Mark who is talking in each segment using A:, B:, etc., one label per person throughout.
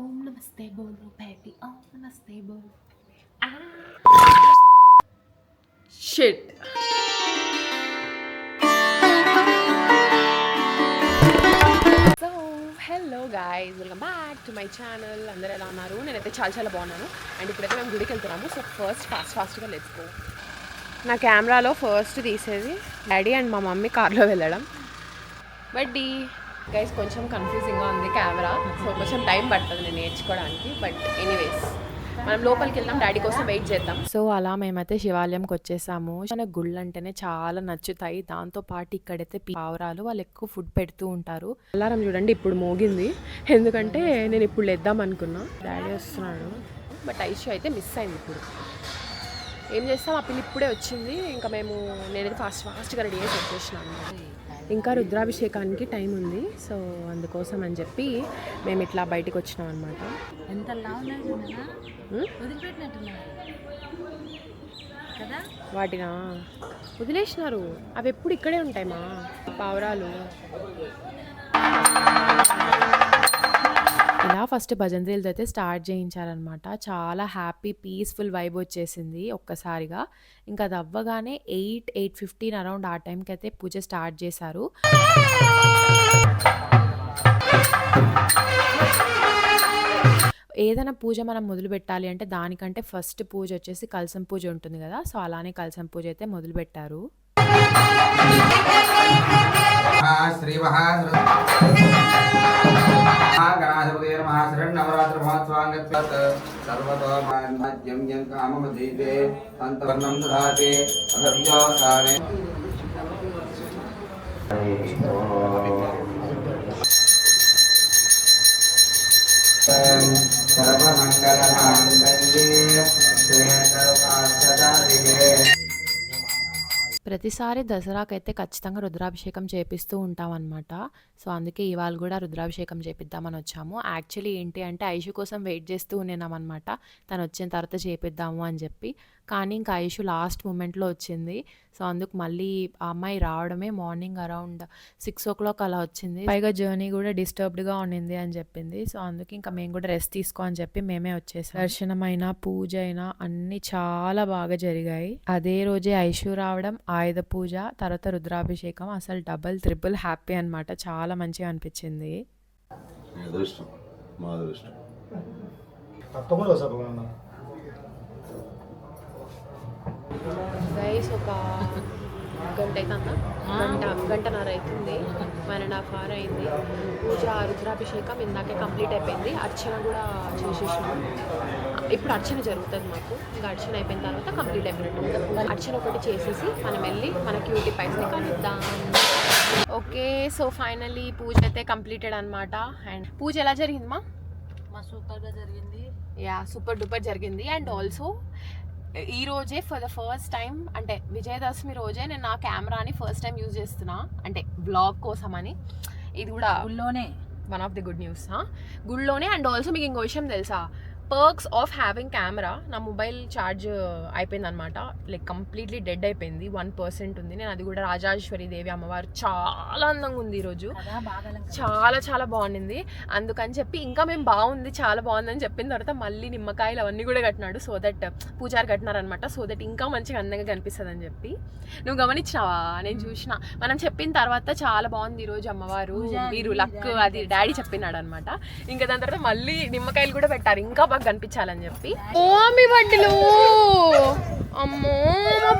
A: ఓం నమస్తే బోలో బేబీ ఓం నమస్తే బోలో
B: shit so hello guys welcome back to my channel అందరూ ఎలా ఉన్నారు? నేనైతే చాలా చాలా బాగున్నాను. అండ్ ఇప్పుడైతే మేము గుడికి వెళ్తున్నాము. సో ఫస్ట్ ఫాస్ట్ ఫాస్ట్గా లెట్స్ గో నా కెమెరాలో ఫస్ట్ తీసేది డాడీ అండ్ మా మమ్మీ కార్లో వెళ్ళడం. బట్ గైస్ కొంచెం కన్ఫ్యూజింగ్గా ఉంది కెమెరా సో కొంచెం టైం పడుతుంది నేను నేర్చుకోవడానికి. బట్ ఎనీవేస్ మనం లోపలికి వెళ్దాం. డాడీ కోసం వెయిట్ చేద్దాం. సో అలా మేమైతే శివాలయంకి వచ్చేసాము. మన గుళ్ళు అంటేనే చాలా నచ్చుతాయి. దాంతో పాటు ఇక్కడైతే పావురాలు వాళ్ళు ఎక్కువ ఫుడ్ పెడుతూ ఉంటారు. అలారం చూడండి ఇప్పుడు మోగింది. ఎందుకంటే నేను ఇప్పుడు లేద్దాం అనుకున్నా. డాడీ వస్తున్నాడు. బట్ ఐషు అయితే మిస్ అయింది ఇప్పుడు. ఏం చేస్తాం? ఆ పిల్ల ఇప్పుడే వచ్చింది. ఇంకా మేము నేనైతే ఫాస్ట్ ఫాస్ట్గా రెడీ చేసి వచ్చేసినాను. ఇంకా రుద్రాభిషేకానికి టైం ఉంది. సో అందుకోసం అని చెప్పి మేము ఇట్లా బయటికి వచ్చినాం అనమాట
A: ఎంత
B: వాటినా? వదిలేసినారు. అవి ఎప్పుడు ఇక్కడే ఉంటాయి మా పావురాలు. ఇలా ఫస్ట్ భజంత్రీలతో అయితే స్టార్ట్ చేయించారనమాట. చాలా హ్యాపీ పీస్ఫుల్ వైబ్ వచ్చేసింది ఒక్కసారిగా. ఇంకా అది అవ్వగానే ఎయిట్ ఎయిట్ ఫిఫ్టీన్ అరౌండ్ ఆ టైంకి అయితే పూజ స్టార్ట్ చేశారు. ఏదైనా పూజ మనం మొదలు పెట్టాలి అంటే దానికంటే ఫస్ట్ పూజ వచ్చేసి కలసం పూజ ఉంటుంది కదా సో అలానే కలసం పూజ అయితే మొదలు
C: सर्वतोमाध्यं यं काममधीते अन्तवर्णं दधाति अधव्यासाने सर्वमङ्गलमाङ्गल्ये श्वेतपार्श्वदारिणे
B: ప్రతిసారి దసరాకైతే ఖచ్చితంగా రుద్రాభిషేకం చేపిస్తూ ఉంటాం అనమాట సో అందుకే ఇవాళ కూడా రుద్రాభిషేకం చేపిద్దామని వచ్చాము. యాక్చువల్లీ ఏంటి అంటే ఐషు కోసం వెయిట్ చేస్తూ ఉన్నాం అనమాట తను వచ్చిన తర్వాత చేపిద్దాము అని చెప్పి. కానీ ఇంకా ఐషు లాస్ట్ మూమెంట్లో వచ్చింది. సో అందుకు మళ్ళీ ఆ అమ్మాయి రావడమే morning around six o'clock అలా వచ్చింది. పైగా జర్నీ కూడా డిస్టర్బ్డ్గా ఉండింది అని చెప్పింది. సో అందుకే ఇంకా మేము కూడా రెస్ట్ తీసుకో అని చెప్పి మేమే వచ్చేసాం. దర్శనమైనా పూజ అయినా అన్ని చాలా బాగా జరిగాయి. అదే రోజే ఐషు రావడం ఆయుధ పూజ తర్వాత రుద్రాభిషేకం అసలు డబల్ త్రిబుల్ హ్యాపీ అన్నమాట. చాలా మంచిగా అనిపించింది.
D: అదృష్టం మా అదృష్టం.
B: గైస్ ఒక గంట అవుతుందా? గంట గంటన్నర అవుతుంది. వన్ అండ్ హాఫ్ అవర్ అయింది. పూజ రుద్రాభిషేకం ఇందాకే కంప్లీట్ అయిపోయింది. అర్చన కూడా చేసేసినాం. ఇప్పుడు అర్చన జరుగుతుంది మాకు. ఇంకా అర్చన అయిపోయిన తర్వాత కంప్లీట్ అయిపోయినట్టు. అర్చన ఒకటి చేసేసి మనం వెళ్ళి మన క్యూటీ పైస్ని కలుద్దాం. ఓకే సో ఫైనలీ పూజ అయితే కంప్లీటెడ్ అనమాట అండ్ పూజ ఎలా జరిగిందమ్మా
A: మా సూపర్గా జరిగింది.
B: యా సూపర్ డూపర్ జరిగింది. అండ్ ఆల్సో ఈ రోజే ఫర్ ద ఫస్ట్ టైం అంటే విజయదశమి రోజే నేను నా కెమెరాని ఫస్ట్ టైం యూజ్ చేస్తున్నా. అంటే బ్లాగ్ కోసం అని ఇది కూడా
A: ఊళ్ళోనే
B: one of the good news గుళ్ళోనే and also మీకు ఇంకో విషయం తెలుసా? పర్క్స్ ఆఫ్ హ్యావింగ్ కెమెరా నా మొబైల్ ఛార్జ్ అయిపోయింది అనమాట లైక్ కంప్లీట్లీ డెడ్ అయిపోయింది. వన్ పర్సెంట్ ఉంది. నేను అది కూడా రాజరాజేశ్వరి దేవి అమ్మవారు చాలా అందంగా ఉంది ఈరోజు. చాలా చాలా బాగుండింది. అందుకని చెప్పి ఇంకా మేము బాగుంది చాలా బాగుందని చెప్పిన తర్వాత మళ్ళీ నిమ్మకాయలు అవన్నీ కూడా కట్టినాడు. సో దట్ పూజారి కట్టినారనమాట సో దట్ ఇంకా మంచిగా అందంగా కనిపిస్తుంది అని చెప్పి. నువ్వు గమనించినావా నేను చూసిన. మనం చెప్పిన తర్వాత చాలా బాగుంది ఈరోజు అమ్మవారు. మీరు లక్ అది డాడీ చెప్పినాడు అనమాట ఇంకా దాని తర్వాత మళ్ళీ నిమ్మకాయలు కూడా పెట్టారు. ఇంకా బాగా కనిపించాలని చెప్పి. ఓమి బడ్డీలు. అమ్మో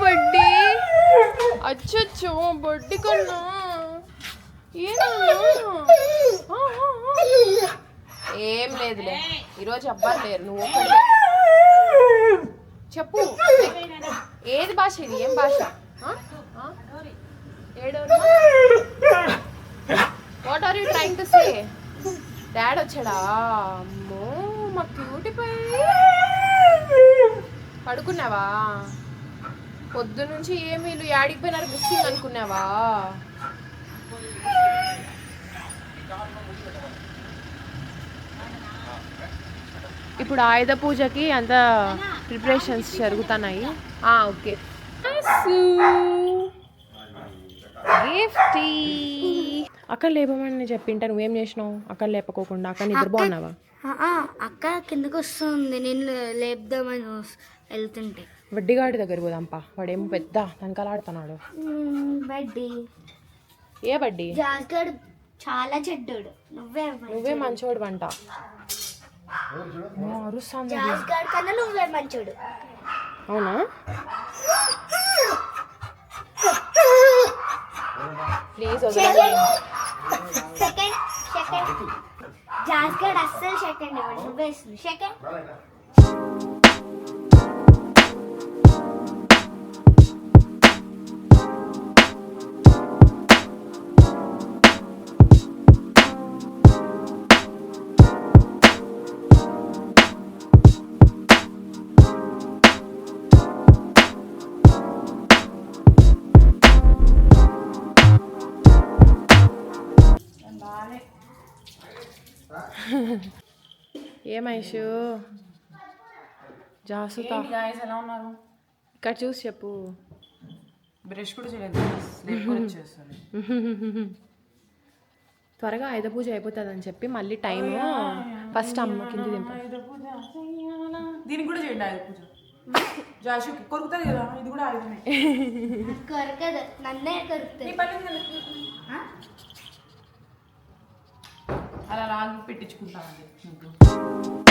B: బడ్డి. అచ్చొచ్చు అచ్చచ్చో కొన్నా. కన్నా ఏం లేదులే. ఈరోజు అబ్బాయి లేరు. నువ్వు చెప్పు. ఏది భాష ఇది? ఏం భాష? What are you trying to say dad వచ్చాడా? అమ్మో. మా క్యూటీ పడుకున్నావా? పొద్దు నుంచి ఏం వీళ్ళు యాడికి పోయినారు మిస్సింగ్ అనుకున్నావా ఇప్పుడు ఆయుధ పూజకి అంత ప్రిపరేషన్స్ జరుగుతున్నాయి. ఆ, ఓకే. గిఫ్టీ అక్కడ లేపమని చెప్పింటా నువ్వేం చేసినావు? అక్కడ లేపకోకుండా అక్కడ నిద్రపోన్నావా
E: బాగున్నావా అక్క కిందకు వస్తుంది. నేను లేపుదామని వెళ్తుంటే.
B: వడ్డీగాడి దగ్గర పోదాంపా. వాడేమో పెద్ద వెనకాలాడుతున్నాడు
E: మ్మ్, బడ్డీ
B: ఏ వడ్డీ?
E: జాస్గడ్ చాలా చెడ్డోడు. నువ్వే
B: నువ్వే మంచోడు వంట.
E: జాస్గడ్ కన్నా నువ్వే మంచోడు.
B: అవునా? Please
E: second second. జాస్గడ్ అస్సలు సెకండ్ ఇవ్వండి నువ్వే ఇస్తుంది సెకండ్
B: ఏ మహేషు? జాసుతా
A: గాయస్ ఎలా ఉన్నారు?
B: ఇక్కడ చూసి చెప్పు.
A: బ్రష్ కూడా చేయలేదు
B: త్వరగా ఆయుధ పూజ అయిపోతుందని చెప్పి మళ్ళీ టైం ఫస్ట్ అమ్మ కింది దింప.
A: దీనికి కూడా చేయండి ఆయుధ పూజ. జాషు కొరుకుతుంది కదా ఇది కూడా ఆయుధమే.
E: కొరకదు నన్నే కొరుకుతుంది.
A: అలా లాగి పెట్టించుకుంటామండి.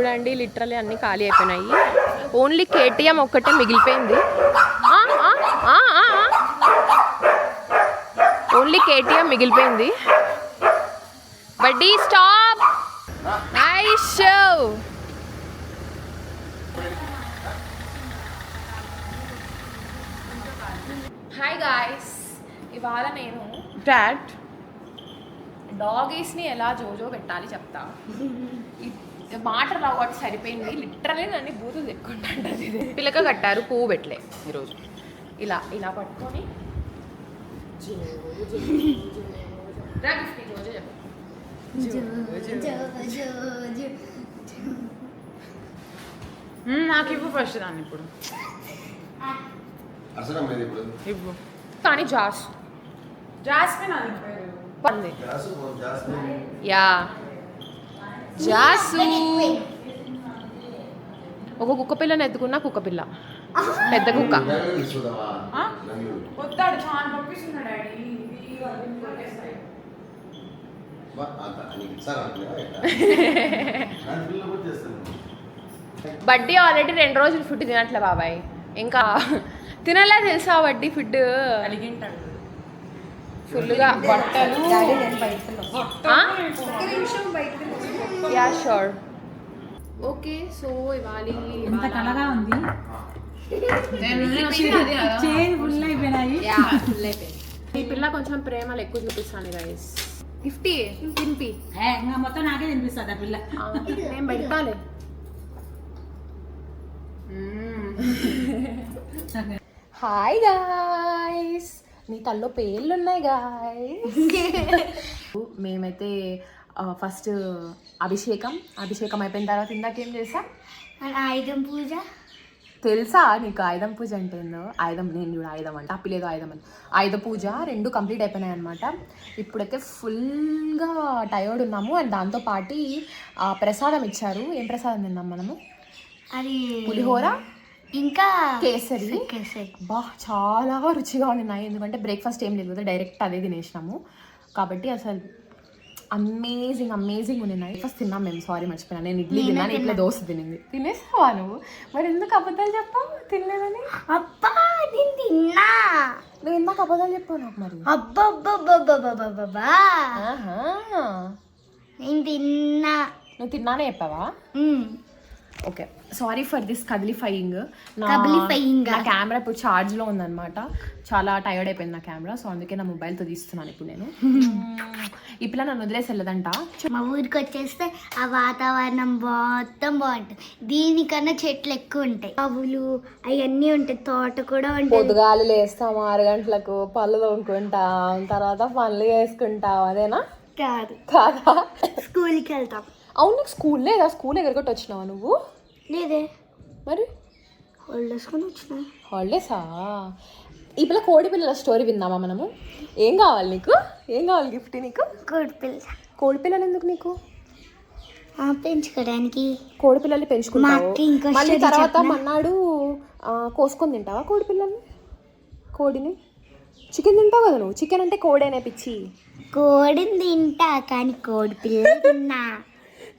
B: చూడండి లిటరలీ అన్ని ఖాళీ అయిపోయినాయి. ఓన్లీ కేటీఎం ఒక్కటే మిగిలిపోయింది. ఓన్లీ కేటీఎం మిగిలిపోయింది. Buddy stop show hi guys ఇవాళ నేను డాగీస్ని ఎలా జోజో పెట్టాలి చెప్తా. మాట రావు కాబట్టి సరిపోయింది. లిటరలీ నన్ను బూతులు తెచ్చుకుంటాంటది ఇది. పిల్లక కట్టారు పువ్వు పెట్టలే ఈరోజు. ఇలా ఇలా పట్టుకొని.
A: నాకు ఇవ్వు ఫస్ట్ దాన్ని ఇప్పుడు. ఇవ్వు.
B: కానీ జాస్.
A: జాస్మిన్
B: పంది యా. జాసు. ఒక కుక్క పిల్లని ఎత్తుకున్న కుక్క పిల్ల. పెద్ద కుక్క. బడ్డీ ఆల్రెడీ రెండు రోజులు ఫుడ్ తినట్లే బాబాయ్. ఇంకా తినలే తెలుసా వడ్డీ ఫుడ్? ఫుల్గా బట్టలు. యా షూర్ ఓకే సో ఇవాళ
A: ఎంత కలగా ఉంది? చేయి ఫుల్ అయిపోయినాయి.
B: యా ఫుల్ అయిపోయింది. ఈ పిల్ల కొంచెం ప్రేమలు ఎక్కువ చూపిస్తాను గైస్ గిఫ్టీ తినిపి
A: మొత్తం నాకే తినిపిస్తుంది ఆ పిల్ల.
B: నేను పెడతాలే హాయ్ గాయ్స్ నీ తల్లో పేర్లు ఉన్నాయి గాయ్స్ మేమైతే ఫస్ట్ అభిషేకం. అభిషేకం అయిపోయిన తర్వాత ఇందాకేం చేసా
E: ఆయుధం పూజ?
B: తెలుసా నీకు ఆయుధం పూజ అంటే ఏందో? ఆయుధం నేను చూడ ఆయుధం అంటే అప్పిలేదు ఆయుధం అని ఆయుధ పూజ రెండు కంప్లీట్ అయిపోయినాయి అనమాట ఇప్పుడైతే ఫుల్గా టయర్డ్ ఉన్నాము. అండ్ దాంతో పాటి ఆ, ప్రసాదం ఇచ్చారు. ఏం ప్రసాదం తిన్నాం మనము?
E: అది
B: పులిహోర?
E: ఇంకా
B: కేసరి?
E: కేసరి.
B: బా చాలా రుచిగా ఉన్నాయి ఎందుకంటే బ్రేక్ఫాస్ట్ ఏం లేదు కదా డైరెక్ట్ అదే తినేసినాము. కాబట్టి అసలు అమేజింగ్ అమేజింగ్ ఉన్నాయి. బ్రేక్ఫాస్ట్ తిన్నాం మేము సారీ మర్చిపోయినా. నేను ఇడ్లీ తిన్నాను ఇట్లా దోశ తినింది. తినేసావా నువ్వు? మరి ఎందుకు అబద్ధాలు చెప్పావు? తినలేదని?
E: అబ్బా నేను తిన్నా.
B: నువ్వు ఇందాక అబద్ధాలు చెప్పావు నాకు మరి?
E: అబ్బబ్బబ్బబ్బబ్బబ్బబ్బా. నేను తిన్నా.
B: నువ్వు తిన్నానే చెప్పావా. ఓకే సారీ ఫర్ దిస్ కదిలిఫైయింగ్. నా కెమెరా ఇప్పుడు ఛార్జ్లో ఉందన్నమాట. చాలా టైర్డ్ అయిపోయింది నా కెమెరా సో అందుకే నా మొబైల్తో తీస్తున్నాను ఇప్పుడు నేను. ఈ పిల్ల నన్ను వదిలేసి వెళ్ళదంట.
E: మా ఊరికి వచ్చేస్తే ఆ వాతావరణం మొత్తం బాగుంటుంది. దీనికన్నా చెట్లు ఎక్కువ ఉంటాయి. ఆవులు అవన్నీ ఉంటాయి. తోట కూడా ఉంటుంది.
B: పొద్దుగాలు లేస్తాం ఆరు గంటలకు పళ్ళు తోముకుంటాం తర్వాత పనులు చేసుకుంటాం. అదేనా?
E: కాదు.
B: కాదా?
E: స్కూల్కి వెళ్తాం.
B: అవును నీకు స్కూల్ లేదా? స్కూల్ ఎగరగొట్టి వచ్చినావా నువ్వు?
E: లేదే
B: మరి?
E: వేసుకొని వచ్చిన.
B: హాలిడేసా ఈ పిల్ల కోడి పిల్లల స్టోరీ విందామా మనము? ఏం కావాలి నీకు? ఏం కావాలి గిఫ్ట్ నీకు?
E: కోడి పిల్ల.
B: కోడి పిల్లలు ఎందుకు నీకు?
E: పెంచుకోవడానికి
B: కోడి పిల్లల్ని పెంచుకుంటావు. మళ్ళీ తర్వాత? మన్నాడు కోసుకొని తింటావా కోడి పిల్లల్ని? కోడిని? చికెన్ తింటావు కదా నువ్వు? చికెన్ అంటే కోడేనే పిచ్చి.
E: కోడిని తింటా కానీ కోడి పిల్ల తిన్నా.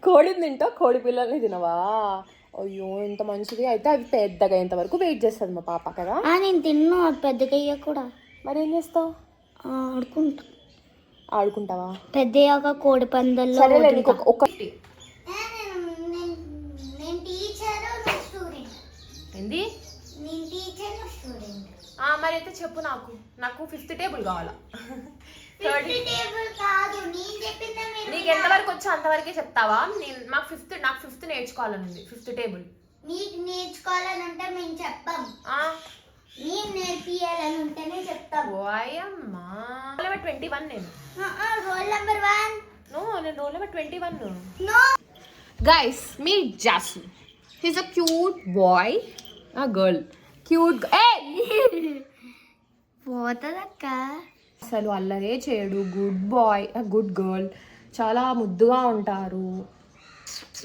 B: కోడిని తింటావు కోడి పిల్లల్ని తినవా? అయ్యో ఇంత మంచిది. అయితే అవి పెద్దగా అయ్యేంత వరకు వెయిట్ చేస్తుంది మా పాప కదా.
E: ఆ, నేను తిన్నా పెద్దగా అయ్యా కూడా.
B: మరి ఏం చేస్తావు?
E: ఆ, ఆడుకుంటా.
B: ఆడుకుంటావా?
E: పెద్ద కోడి పందాల్లో
B: సరేలే నీకు ఒక- ఒక
E: నేను టీచర్ స్టూడెంట్
B: ఏంది?
E: నేను టీచర్ స్టూడెంట్
B: ఆ, మరి అయితే చెప్పు నాకు. నాకు ఫిఫ్త్ టేబుల్ కావాలా. నీకు ఎంతవరకు వచ్చో? అంతవరకే చెప్తావా? నేను నాకు ఫిఫ్త్ నాకు ఫిఫ్త్ నేర్చుకోవాలని ఉంది. ఫిఫ్త్ టేబుల్
E: నీకు నేర్చుకోవాలని ఉంటే మేము చెప్పాం. నేను నేర్పియాలని ఉంటేనే చెప్తాం.
B: ఓయమ్మా రోల్ నెంబర్ ట్వంటీ వన్ నేను.
E: రోల్ నెంబర్ వన్
B: నో నేను roll number twenty one
E: no
B: guys me Jasu he's a cute boy a girl cute ఏ
E: పోతుందక్క?
B: అసలు అల్లరే చేయడు. గుడ్ బాయ్ గుడ్ గర్ల్ చాలా ముద్దుగా ఉంటారు.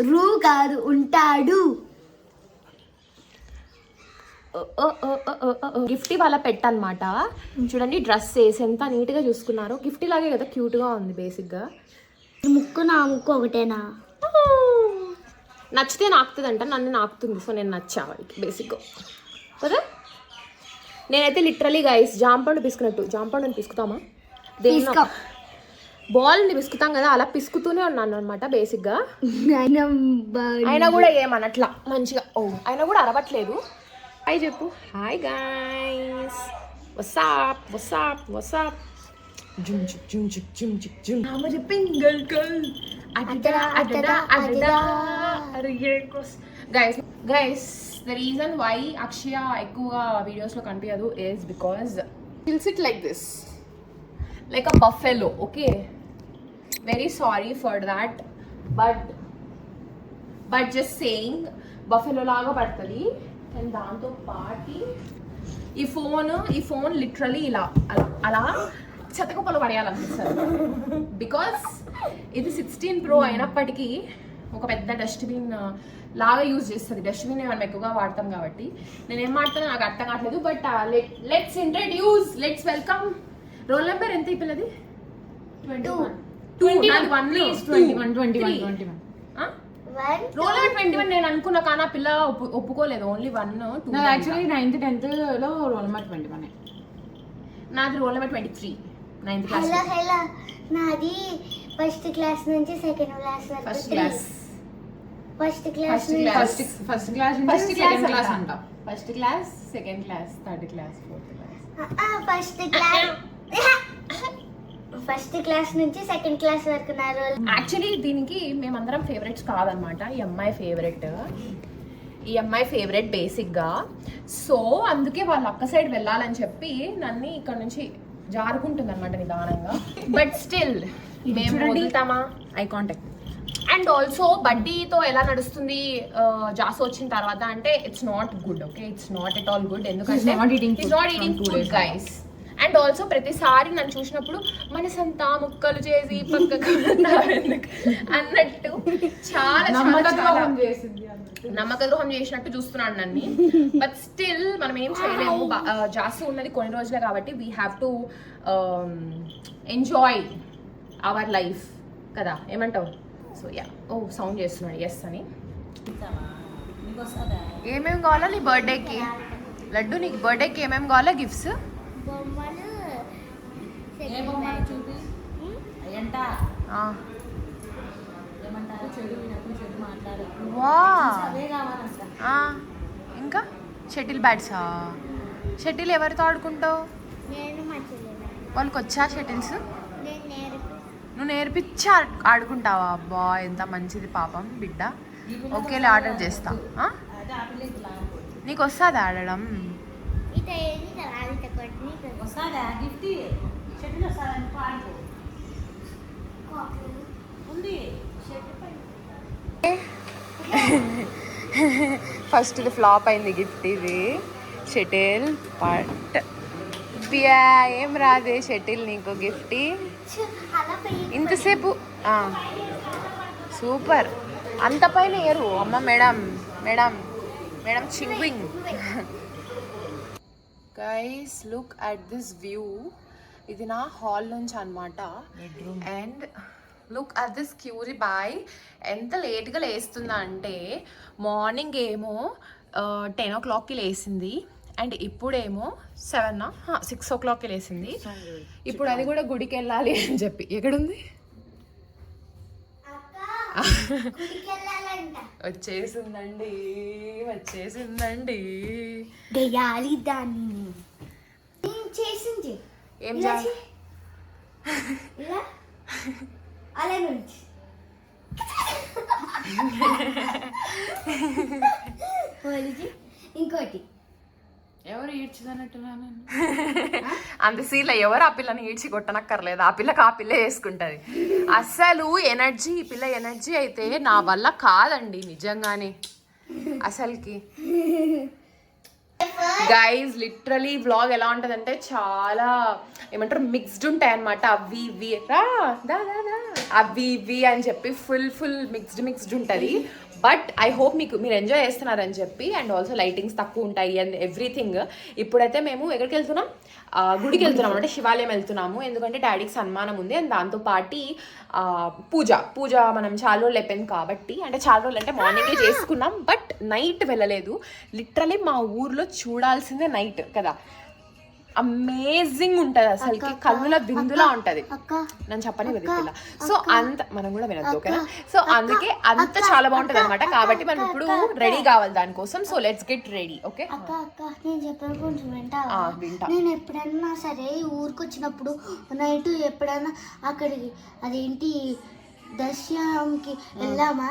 E: రూ కాదు ఉంటాడు.
B: గిఫ్ట్ ఇవాళ పెట్టనమాట చూడండి డ్రెస్ వేసి ఎంత నీట్గా చూసుకున్నారు. గిఫ్ట్ లాగే కదా క్యూట్గా ఉంది బేసిక్గా.
E: ముక్కు నా ముక్కు ఒకటేనా?
B: నచ్చితే నాకుతుందంట నన్ను నాకుతుంది. సో నేను నచ్చా వాడికి బేసిక్గా. కదా? నేనైతే లిటరలీ గైస్ జాంపండు పిసుకున్నట్టు జాంపండుని పిసుకుతామా?
E: తీసుకో
B: బాల్ని పిసుకుతాం కదా అలా పిసుకుతూనే ఉన్నాను అనమాట బేసిక్గా
E: ఆయన
B: అయినా కూడా ఏమనట్లా మంచిగా. ఓ అయినా కూడా అరవట్లేదు. హాయ్ చెప్పు. Hi guys wassup wassup wassup జుమ్ చుక్ జుమ్ చుక్ జుమ్ చుక్ జుమ్. ఆమె పింగల్ గల్. అడడా guys guys the reason why Akshaya ఎక్కువగా వీడియోస్లో కనిపించదు is because feels it like this like a buffalo okay very sorry for that but but just saying buffalo లాగా పడుతుంది. అండ్ దాంతో పాటి ఈ ఫోన్ ఈ ఫోన్ లిటరలీ ఇలా అలా అలా చెత్తకుప్పలు పడేయాలనిపిస్తుంది. బికాస్ ఇది సిక్స్టీన్ ప్రో అయినప్పటికీ ఒక పెద్ద డస్ట్బిన్ లాగా యూజ్ చేస్తుంది. డస్ట్బిన్ మనం ఎక్కువగా వాడతాం కాబట్టి. నేను ఏం వాడతానో నాకు అర్థం కావట్లేదు. But let's introduce let's welcome roll number ఎంత ఈ పిల్లది? Twenty one twenty one twenty one twenty one twenty one
E: one
B: roll number twenty one నేను అనుకున్నా కానీ ఆ పిల్ల ఒప్పు- ఒప్పుకోలేదు. Only one two
A: actually ninth టెన్త్లో రోల్ నెంబర్ ట్వంటీ వన్
B: నాది roll number twenty three ninth class
E: hello hello నాది ఫస్ట్ క్లాస్ నుంచి సెకండ్ క్లాస్ వరకు
B: first. Class
E: first class
B: first
A: first first class
B: first class
A: class
B: అంట
A: అంట. First class second class third class fourth class.
E: First class. First class నుంచి second class వరకు నా role.
B: Actually దీనికి మేమందరం favourites కాదనమాట. ఈ అమ్మాయి ఫేవరెట్ ఈ అమ్మాయి ఫేవరెట్ బేసిక్గా సో అందుకే వాళ్ళ అక్క సైడ్ వెళ్ళాలని చెప్పి నన్ను ఇక్కడ నుంచి జారుకుంటుంది అనమాట నిదానంగా బట్ స్టిల్ మేము వదులుతామా? ఐ కాంటాక్ట్ అండ్ ఆల్సో బడ్డీతో ఎలా నడుస్తుంది జాసు వచ్చిన తర్వాత అంటే it's not good okay it's not at all good ఎందుకంటే not eating food guys and also ప్రతిసారి నన్ను చూసినప్పుడు మనసంతా ముక్కలు చేసి పక్కకు అన్నట్టు చాలా నమ్మక ద్రోహం చేసినట్టు చూస్తున్నాడు నన్ను. బట్ స్టిల్ మనం ఏం చేయలేము. జాస్తి ఉన్నది కొన్ని రోజులే కాబట్టి we have to enjoy our life కదా. ఏమంటావు? సో యా ఓ సౌండ్ చేస్తున్నాడు. ఎస్ అని ఏమేమి కావాలా నీ బర్త్డేకి? లడ్డు నీకు బర్త్డేకి ఏమేమి కావాలా? గిఫ్ట్స్ ఇంకా? షటిల్ బ్యాట్సా? షటిల్ ఎవరితో ఆడుకుంటావు? వాళ్ళకి వచ్చా షటిల్స్? నువ్వు నేర్పించి ఆడు- ఆడుకుంటావా? అబ్బా ఎంత మంచిది పాపం బిడ్డ. ఒకేలా ఆర్డర్ చేస్తా? నీకు వస్తుందా ఆడడం? ఫస్ట్ ఇది ఫ్లాప్ అయింది గిఫ్ట్ ఇది. షటిల్ బియా ఏం రాదే షటిల్ నీకు గిఫ్ట్? ఇంతసేపు సూపర్. అంత పైన ఏరు. అమ్మ madam madam madam చింగ్వింగ్ guys look at this view ఇది నా హాల్ నుంచి అనమాట and look at this Curie boy ఎంత లేట్గా లేస్తుందా అంటే మార్నింగ్ ఏమో టెన్ ఓ క్లాక్కి లేసింది. అండ్ ఇప్పుడేమో సెవెన్ సిక్స్ ఓ క్లాక్కి లేసింది. ఇప్పుడు అది కూడా గుడికి వెళ్ళాలి అని చెప్పి. ఎక్కడుంది?
E: గుడికి వెళ్ళాలంట
B: వచ్చేసిందండి వచ్చేసిందండి.
E: గయాలి దాన్ని. నేను చేసింది?
B: ఏం చేయాలి
E: అలా నుంచి. ఇంకోటి.
A: ఎవరు ఈడ్చిదన్నట్టున్నాను
B: అంత సీన్లో ఎవరు ఆ పిల్లని ఈడ్చి కొట్టనక్కర్లేదు. ఆ పిల్లకి ఆ పిల్ల వేసుకుంటది. అసలు ఎనర్జీ ఈ పిల్ల ఎనర్జీ అయితే నా వల్ల కాదండి నిజంగానే. అసలుకి. గైజ్ లిటరలీ వ్లాగ్ ఎలా ఉంటుందంటే చాలా ఏమంటారు మిక్స్డ్ ఉంటాయి అనమాట అవి ఇవి రా దా దా అవి ఇవి అని చెప్పి ఫుల్ ఫుల్ మిక్స్డ్ మిక్స్డ్ ఉంటుంది. బట్ ఐ హోప్ మీకు మీరు ఎంజాయ్ చేస్తున్నారని చెప్పి అండ్ ఆల్సో లైటింగ్స్ తక్కువ ఉంటాయి అండ్ ఎవ్రీథింగ్ ఇప్పుడైతే మేము ఎక్కడికి వెళ్తున్నాం? గుడికి వెళ్తున్నాం అంటే శివాలయం వెళ్తున్నాము. ఎందుకంటే డాడీకి సన్మానం ఉంది. అండ్ దాంతో పాటి పూజ. పూజ మనం చాలా రోజులు అయిపోయింది కాబట్టి అంటే చాలా రోజులు అంటే మార్నింగే చేసుకున్నాం. బట్ నైట్ వెళ్ళలేదు. లిటరలీ మా ఊర్లో చూడాల్సిందే నైట్ కదా. అమేజింగ్ ఉంటది అసలుకి. కళ్ళుల బిందులా ఉంటది.
E: అక్క
B: నన్ను చెప్పని పిల్ల సో అంత మనం కూడా వినద్దు ఓకేనా? సో అందుకే అంత చాలా బాగుంటది అనమాట కాబట్టి మనం ఇప్పుడు రెడీ కావాలి దానికోసం. So let's get ready okay?
E: అక్క అక్క నేను చెప్పాను కొంచెం
B: ఆ,
E: వింటావా
B: వింటా.
E: నేను ఎప్పుడన్నా సరే ఊరికి వచ్చినప్పుడు నైట్ ఎప్పుడైనా అక్కడికి అదేంటి దర్శనంకి వెళ్ళామా?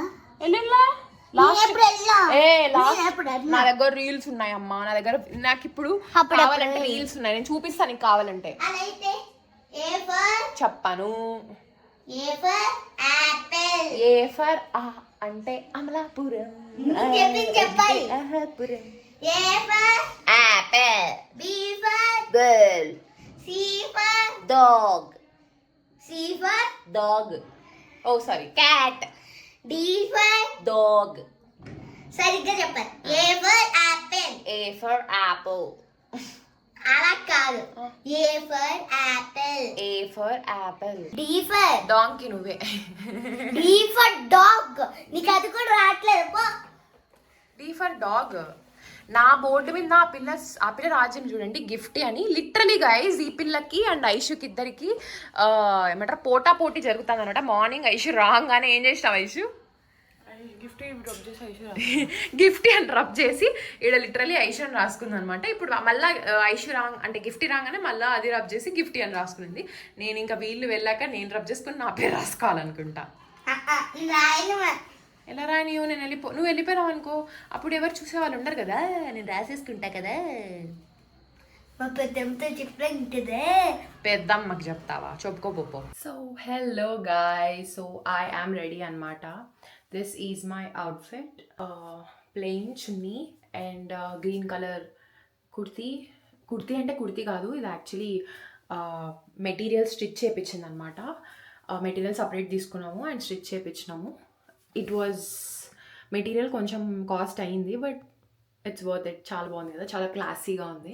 B: లాస్ట్ ఏ లాస్ట్? నా దగ్గర రీల్స్ ఉన్నాయమ్మా నా దగ్గర నాకు ఇప్పుడు కావాలంటే రీల్స్ ఉన్నాయి. నేను చూపిస్తాను నీకు కావాలంటే. చెప్పాను.
E: ఏ ఫర్
B: ఏ ఫర్ ఆ అంటే అమలాపురం.
E: చెప్పాలి.
B: Amalapuram.
E: A for
B: apple
E: B for
B: girl
E: C for
B: dog
E: C for
B: dog oh sorry cat
E: for
B: dog
E: సరిగ్గా చెప్పాలి. A for apple
B: A for apple
E: అలా కాదు. A for apple
B: A for apple
E: D for
B: donkey నువ్వే.
E: D for dog నీకు అది కూడా రావట్లేదు. పో.
B: ఫర్ డాగ్ నా బోర్డు మీద ఆ పిల్ల ఆ పిల్ల రాజ్యం చూడండి. గిఫ్ట్ అని. లిటరలీ గైజ్ ఈ పిల్లకి అండ్ ఐషుకి ఇద్దరికి ఏమంటారు పోటా పోటీ జరుగుతుంది అనమాట మార్నింగ్ ఐషు రాగానే ఏం చేసినావు ఐషు?
A: గిఫ్ట్ డ్రాప్ చేసి ఐశ్వర్య
B: గిఫ్ట్ అని రబ్ చేసి ఇక్కడ లిటరలీ ఐషు అని రాసుకుంది అనమాట ఇప్పుడు మళ్ళీ ఐషు రాంగ్ అంటే గిఫ్ట్ రాగానే మళ్ళీ అది రబ్ చేసి గిఫ్ట్ అని రాసుకుంది. నేను ఇంకా వీళ్ళు వెళ్ళాక నేను రబ్ చేసుకుని నా పేరు రాసుకోవాలనుకుంటా. ఎలా రానియో నేను వెళ్ళిపో నువ్వు వెళ్ళిపోయావు అనుకో. అప్పుడు ఎవరు చూసే వాళ్ళు ఉండరు కదా. నేను రాసేసుకుంటా కదా.
E: మా పెద్దమ్మతో
B: పెద్దమ్మకి చెప్తావా? చెప్పుకోపోపో so hello guy so I am ready అనమాట this is my outfit plain chunni and green colour kurti. Kurti అంటే కుర్తీ కాదు. ఇది యాక్చువల్లీ మెటీరియల్ స్టిచ్ చేయించింది అనమాట మెటీరియల్ సపరేట్ తీసుకున్నాము అండ్ స్టిచ్ చేయించినాము ఇట్ వాజ్ మెటీరియల్ కొంచెం కాస్ట్ అయింది బట్ ఇట్స్ వర్త్ ఇట్ చాలా బాగుంది కదా చాలా క్లాసీగా ఉంది.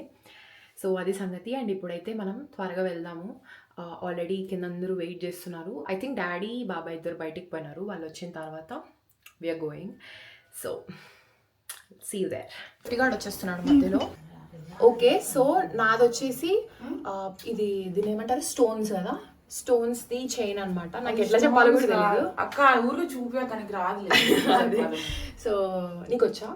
B: సో అది సంగతి. అండ్ ఇప్పుడైతే మనం త్వరగా వెళ్దాము. ఆల్రెడీ కింద అందరూ వెయిట్ చేస్తున్నారు. ఐ థింక్ డాడీ బాబాయ్ ఇద్దరు బయటికి పోయినారు. వాళ్ళు వచ్చిన తర్వాత we're going so see there టిగాడ్ వచ్చేస్తున్నాడు మధ్యలో. ఓకే సో నాది వచ్చేసి ఇది దీని ఏమంటారు? స్టోన్స్ కదా? స్టోన్స్ది చైన్ అన్నమాట. నాకు ఎట్లా చెప్పాలో కూడా తెలియదు
A: అక్క ఊరికి చూపి తనకి
B: అదే. సో నీకు వచ్చా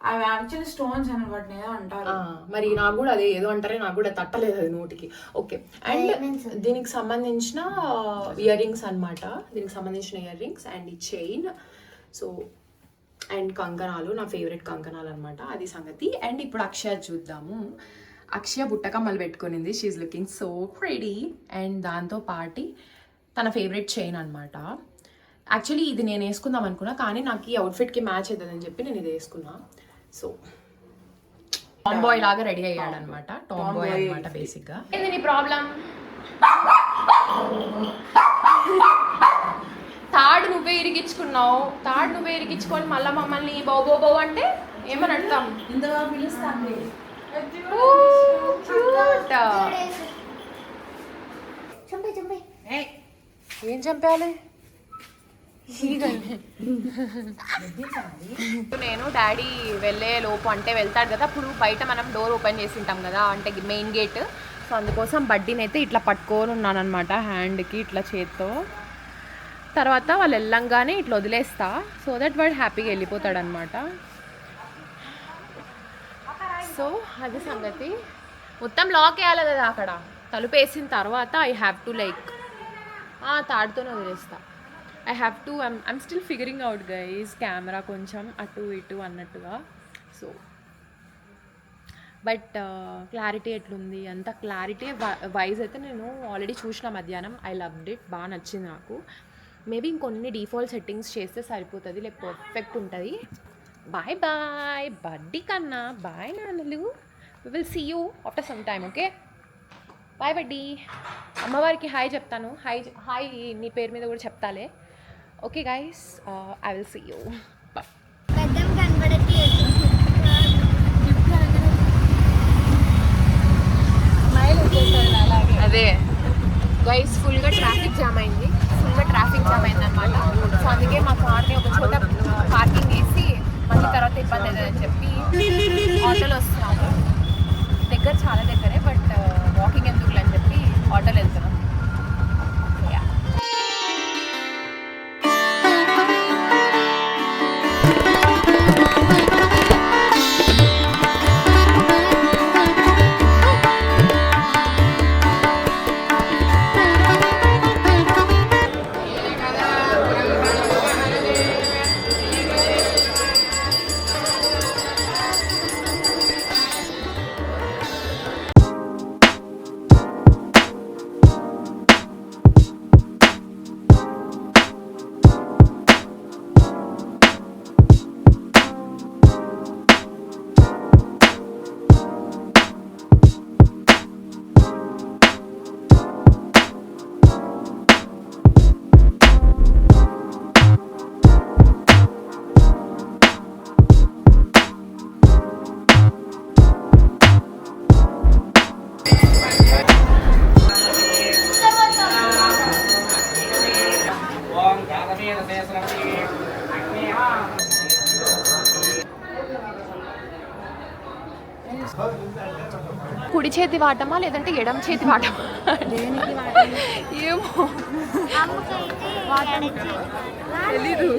A: అవి యాక్చువల్లీ స్టోన్స్ అని వాటిని ఏదో అంటారు
B: మరి నాకు కూడా అదే ఏదో అంటారే నాకు కూడా తట్టలేదు అది నోటికి. ఓకే. అండ్ దీనికి సంబంధించిన ఇయర్ రింగ్స్ అనమాట దీనికి సంబంధించిన ఇయర్ రింగ్స్ అండ్ ఈ చైన్ సో అండ్ కంకణాలు నా ఫేవరెట్ కంకణాలు అనమాట అది సంగతి. అండ్ ఇప్పుడు అక్షయ చూద్దాము. అక్షయ బుట్టకమ్మలు పెట్టుకునింది. She's looking so pretty and దాంతో పాటి తన ఫేవరెట్ చైన్ అనమాట యాక్చువల్లీ ఇది నేను వేసుకుందాం అనుకున్నా కానీ నాకు ఈ అవుట్ఫిట్కి మ్యాచ్ అవుతుందని చెప్పి నేను ఇది వేసుకున్నా. సో టామ్ బాయ్ లాగా రెడీ అయ్యాడు అనమాట టామ్ బాయ్ అనమాట బేసిక్గా. ఏంది నీ ప్రాబ్లం తాడు నువ్వే ఇరిగించుకున్నావు తాడు నువ్వే ఇరిగించుకొని మళ్ళీ మమ్మల్ని బౌ బౌ అంటే ఏమని అడతాం
A: ఇంతగా పిలుస్తాను
B: ఏం చంపాలి? నేను డాడీ వెళ్ళే లోపు అంటే వెళ్తాడు కదా అప్పుడు బయట మనం డోర్ ఓపెన్ చేసి ఉంటాం కదా అంటే మెయిన్ గేట్. సో అందుకోసం బడ్డీని అయితే ఇట్లా పట్టుకొని ఉన్నాను అనమాట హ్యాండ్కి ఇట్లా చేత్తో. తర్వాత వాళ్ళు వెళ్ళంగానే ఇట్లా వదిలేస్తా. సో దట్ వాడు హ్యాపీగా వెళ్ళిపోతాడు అనమాట సో అది సంగతి. మొత్తం లాక్ వేయాలి కదా అక్కడ. తలుపు వేసిన తర్వాత ఐ హ్యావ్ టు లైక్ తాడుతోనే వదిలేస్తా. I have to I'm I'm still figuring out guys camera కొంచెం అటు ఇటు అన్నట్టుగా. సో బట్ క్లారిటీ ఎట్లుంది? అంత క్లారిటీ వైజ్ అయితే నేను ఆల్రెడీ చూసిన మధ్యాహ్నం. ఐ లవ్ ఇట్ బాగా నచ్చింది నాకు. మేబీ ఇంకొన్ని డిఫాల్ట్ సెట్టింగ్స్ చేస్తే సరిపోతుంది లేక పర్ఫెక్ట్ ఉంటుంది. బాయ్ బాయ్ బడ్డీ కన్నా బాయ్ నాన్నలు we will see you after some time okay bye buddy అమ్మవారికి హాయ్ చెప్తాను. హాయ్ హాయ్ నీ పేరు మీద కూడా చెప్తాలే. Okay guys I will see you అదే. గైస్ ఫుల్గా ట్రాఫిక్ జామ్ అయింది. ఫుల్గా ట్రాఫిక్ జామ్ అయింది అనమాట సో అందుకే మా కార్ని ఒక చోట పార్కింగ్ చేసి మళ్ళీ తర్వాత ఇబ్బంది అవుతుందని చెప్పి ఆటోలో వస్తున్నాము. దగ్గర చాలా దగ్గరే బట్ వాకింగ్ ఎందుకు అని చెప్పి ఆటోలో వెళ్తున్నాం. చేతి వాటమా లేదంటే ఎడం చేతి వాటమా? ఏమో. తెలీదు.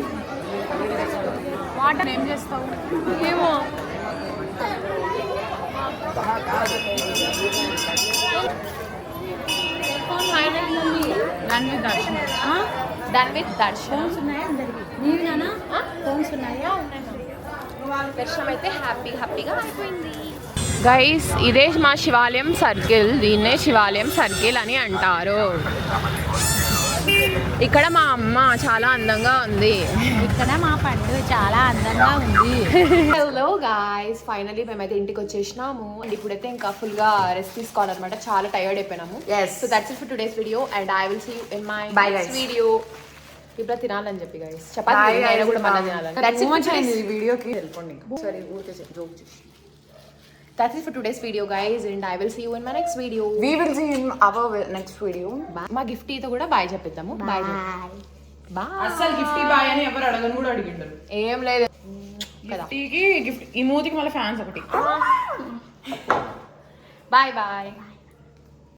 B: వాటర్ ఏం చేస్తావు. ఏమో. దర్శన్. దర్శన్.
F: ఉన్నాయా అందరికి నీవి నానా? ఫోన్స్ ఉన్నాయా?
B: దర్శనం అయితే హ్యాపీ హ్యాపీగా అయిపోయింది. గైస్ ఇదే మా శివాలయం సర్కిల్ దీన్నే శివాలయం సర్కిల్ అని అంటారు. ఇక్కడ మా అమ్మ చాలా అందంగా ఉంది.
F: ఇక్కడ మా పండు చాలా అందంగా ఉంది.
B: హలో గాయస్ ఫైనలీ మేమైతే ఇంటికి వచ్చేసినాము. అండ్ ఇప్పుడైతే ఇంకా ఫుల్గా రెస్ట్ తీసుకోవాలన్నమాట. చాలా tired అయిపోయినాము. So that's it for today's video and I will see in my
A: guys.
B: Video ఇప్పుడు తినాలని చెప్పి గైస్ చపాతీ అయినా కూడా తినాలని.
A: వీడియోకి వెళ్ళిపోండి
B: సరే ఊరికే జోక్ చేసి. That's it for today's video guys and I will see you in my next video
A: we will see in our next video
B: మా గిఫ్టీతో కూడా బాయ్ చెప్పిద్దాము. బాయ్ బాయ్
A: అస్సలు గిఫ్ట్ బాయ్ అని ఎవరు అడగని కూడా అడిగిండరు
B: ఏం లేదు.
A: గిఫ్టీకి గిఫ్ట్ ఈ మూతికి మళ్ళీ ఫ్యాన్స్ ఒకటి.
B: Bye bye